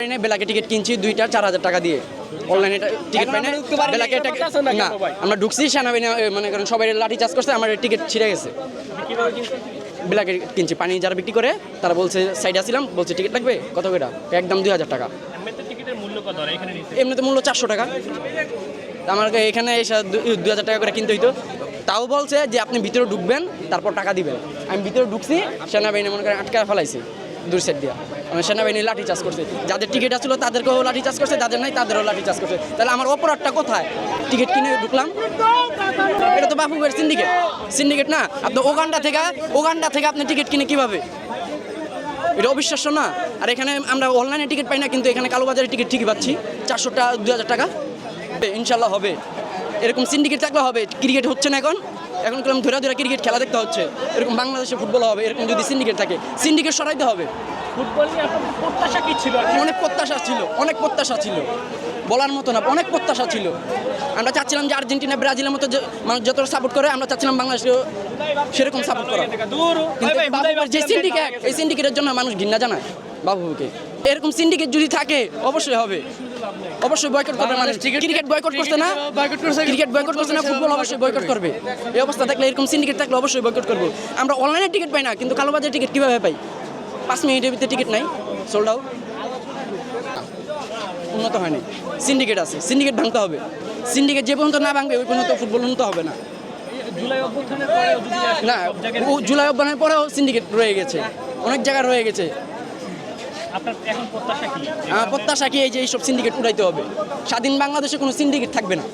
ট্রেনে বেলাকে টিকিট কিনছি দুইটা চার হাজার টাকা দিয়ে। অনলাইনে টিকিট পাই না বেলাকে না আমরা ঢুকছি সেনাবাহিনী মনে সবাই লাঠি চার্জ করছে আমার টিকিট ছিঁড়ে গেছে। বেলাকে কিনছি পানি যারা বিক্রি করে তারা বলছে সাইডে আসছিলাম বলছে টিকিট লাগবে? কত করে? একদম দুই হাজার টাকা। এমনিতে টিকিটের মূল্য চারশো টাকা। তা আমাকে এখানে এসে দু হাজার টাকা করে কিনতে হইতো। তাও বলছে যে আপনি ভিতরে ঢুকবেন তারপর টাকা দিবেন। আমি ভিতরে ঢুকছি সেনাবাহিনী মনে করেন আটকা ফেলাইছি। দূর সাইড দিয়া। মানে সেনাবাহিনী লাঠি চার্জ করছে। যাদের টিকিট আসলো তাদেরকেও লাঠি চার্জ করছে, যাদের নাই তাদেরও লাঠি চার্জ করছে। তাহলে আমার অপরাধটা কোথায়? টিকিট কিনে ঢুকলাম। এটা তো বাপুবের সিন্ডিকেট সিন্ডিকেট না? আপনি ওগান্ডা থেকে ওগান্ডা থেকে আপনি টিকিট কিনে কীভাবে? এটা অবিশ্বাস্য না? আর এখানে আমরা অনলাইনে টিকিট পাই না, কিন্তু এখানে কালোবাজারে টিকিট ঠিকই পাচ্ছি। চারশো টাকা দু হাজার টাকা। ইনশাল্লাহ হবে। এরকম সিন্ডিকেট থাকলে হবে। ক্রিকেট হচ্ছে না এখন। এখন কীরকম ধরে ধরে ক্রিকেট খেলা দেখতে হচ্ছে এরকম বাংলাদেশে ফুটবল হবে এরকম যদি সিন্ডিকেট থাকে সিন্ডিকেট সরাইতে হবে। ফুটবল নিয়ে প্রত্যাশা কি ছিল অনেক প্রত্যাশা ছিল অনেক প্রত্যাশা ছিল। বলার মতো না অনেক প্রত্যাশা ছিল। আমরা চাচ্ছিলাম যে আর্জেন্টিনা ব্রাজিলের মতো মানুষ যতটা সাপোর্ট করে আমরা চাচ্ছিলাম বাংলাদেশকে সেরকম সাপোর্ট করা। কিন্তু যে সিন্ডিকেট এই সিন্ডিকেটের জন্য মানুষ ঘৃণা জানায়। বাবুকে। এরকম সিন্ডিকেট যদি থাকে অবশ্যই হবে। অবশ্যই বয়কট করবে মানুষ ক্রিকেট বয়কট করছে না। ক্রিকেট বয়কট করছে না ফুটবল অবশ্যই বয়কট করবে। এই অবস্থা থাকলে এরকম সিন্ডিকেট থাকলে অবশ্যই বয়কট করব। আমরা অনলাইনে টিকিট পাই না কিন্তু কালোবাজার টিকিট কীভাবে পাই? পাঁচ মিনিটের ভিতরে টিকিট নাই। সোল্ড আউট উন্নত হয়নি। সিন্ডিকেট আছে। সিন্ডিকেট ভাঙতে হবে। সিন্ডিকেট যে পর্যন্ত না ভাঙবে ওই পর্যন্ত ফুটবল উন্নত হবে না। না জুলাই অভ্যানের পরেও সিন্ডিকেট রয়ে গেছে। অনেক জায়গায় রয়ে গেছে। প্রত্যাশা কি? এই যে এইসব সিন্ডিকেট উড়াইতে হবে? স্বাধীন বাংলাদেশে কোনো সিন্ডিকেট থাকবে না।